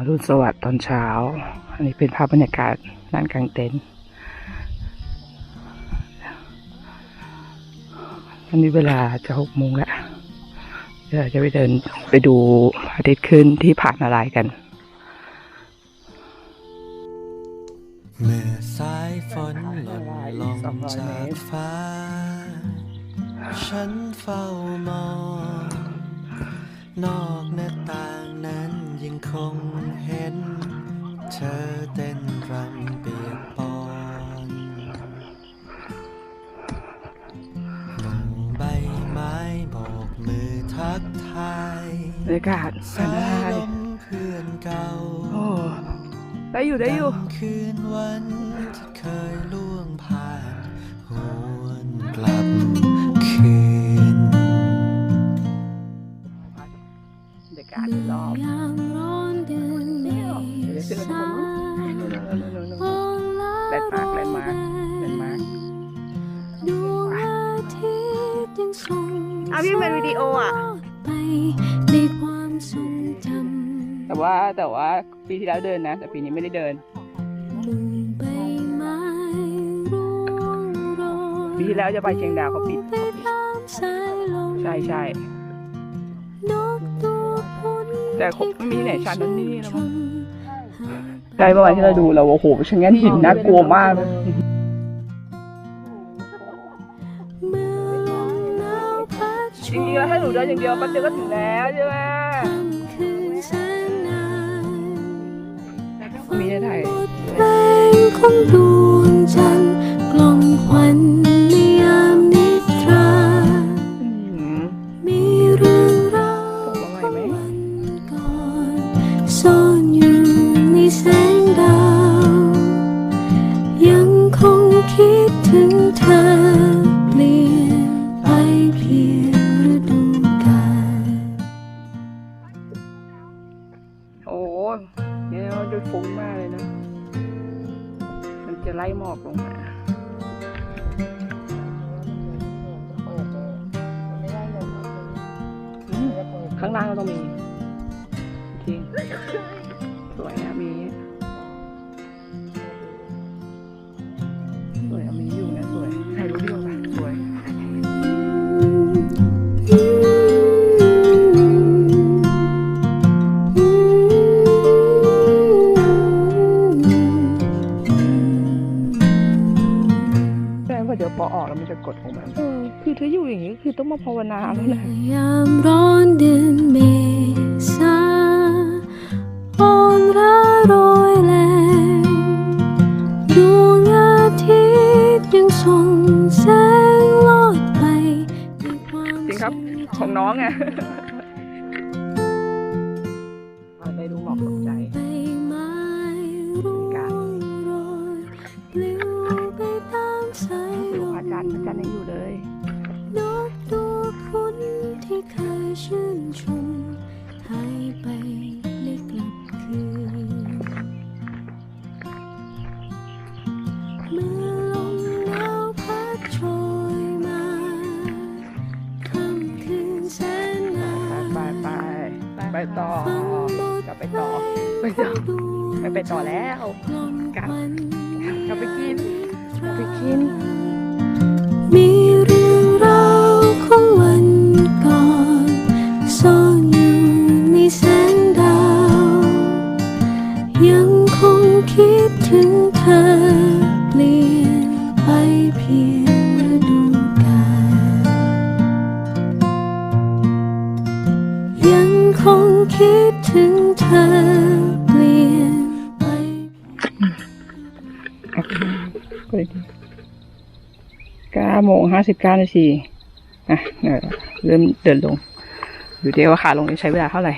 อรุณสวัสดิ์ตอนเช้า อันนี้เป็นภาพบรรยากาศด้านกลางเต็นท์อันนี้เวลาจะหกโมงแล้วเดี๋ยวจะไปเดินไปดูอาทิตย์ขึ้นที่ผ่านาลายณ์กัน เมื่อสายฝนหล่นลงจากฟ้า ฉันเฝ้ามอง นอกหน้าต่างนั้น คงเห็น เธอเต้นรำเปียกปอนหมู่ใบไม้โบกมือทักทายบรรยากาศผาสานาลายลณ์มเพื่อนเก่าโอ้ได้อยู่ได้อยู่ดังคืนวันที่เคยล่วงผ่าน นด์มาร์คแลนด์มาร์คแลนด์มาร์คดวงอาทิตย์ยังส่องอะพี่เป็นวิดีโออะไปในความทรงจำแต่ว่าแต่ว่าปีที่แล้วเดินนะ แต่ปีนี้ไม่ได้เดินหมู่ใบไม้ร่วงโรยปีที่แล้วจะไปเชียงดาวเขาปิดไปตามสายลมใช่ใช่นกตัวพ้นแต่คงไม่มีที่ไหนชันเท่านี่แล้วมั้งง ใช่เมื่อวานที่เราดูเราโอ้โหชะงันหินน่ากลัวมากเลยเมื่อลมหนาวพัดจริงๆแล้วถ้าหนูเดินอย่างเดียวแป๊บเดียวก็ถึงแล้วใช่ไหมค่ำคืนแสนนานมีได้ไทยบทเพลงของดว ข้างล่างก็ต้องมีจริง เดี๋ยวพอออกแล้วมันจะกดของมันเออคือถ้าอยู่อย่างนี้ก็คือต้องมาภาวนาแล้วนะยามร้อนเดือนเมษาอ่อนระโรยแรงดวงอาทิตย์ยังส่องแสงลอดไปในความจริงครับทจำของน้องไง ไปไม่กลับคืน เมื่อลมหนาวพัดโชยมาค่ำคืนแสนนานไปไปไปไปต่อฟังบทกลับไปต่อไปต่อไปไปต่อแล้วกลับกลับไปกินกลับไปกินมีเรือ งคิดถึงเธอเปลี่ยนไปเก้าโมงห้าสิบเก้านาทีอะเริ่มเดินลง อยู่เดียว่าขาลงจะใช้เวลาเท่าไหร่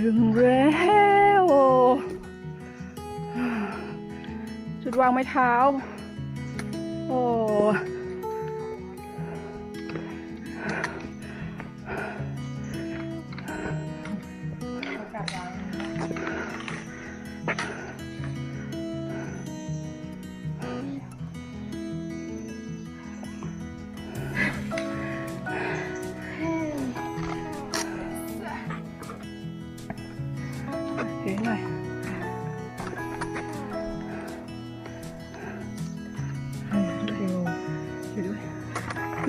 ถึงแล้วจุดวางไม้เท้า โอ้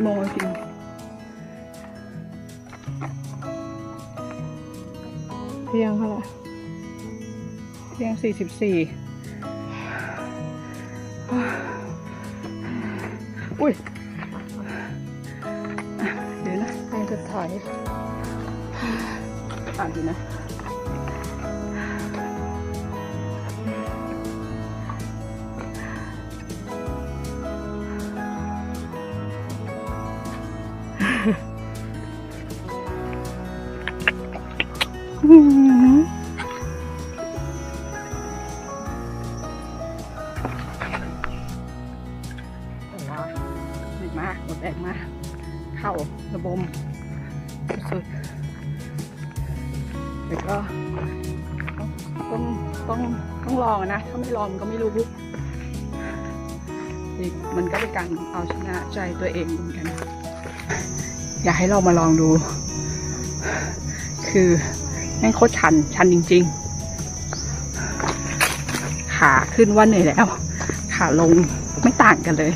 โมงจริงเที่ยงเท่าไหร่เที่ยงสี่สิบสี่อุ้ยอะเดี๋ยวนะแรงจะถอยอ่านดูนะ ดีมากมดแรงมา เข้าระบมสุดๆแต่ก็ต้องต้องต้องลองนะ ถ้าไม่ลองก็ไม่รู้อีกมันก็เป็นการเอาชนะใจตัวเองเหมือนกัน อยากให้เรามาลองดู คือแม่งโคตรชัน ชันจริง ๆ ขาขึ้นว่าเหนื่อยแล้ว ขาลงไม่ต่างกันเลย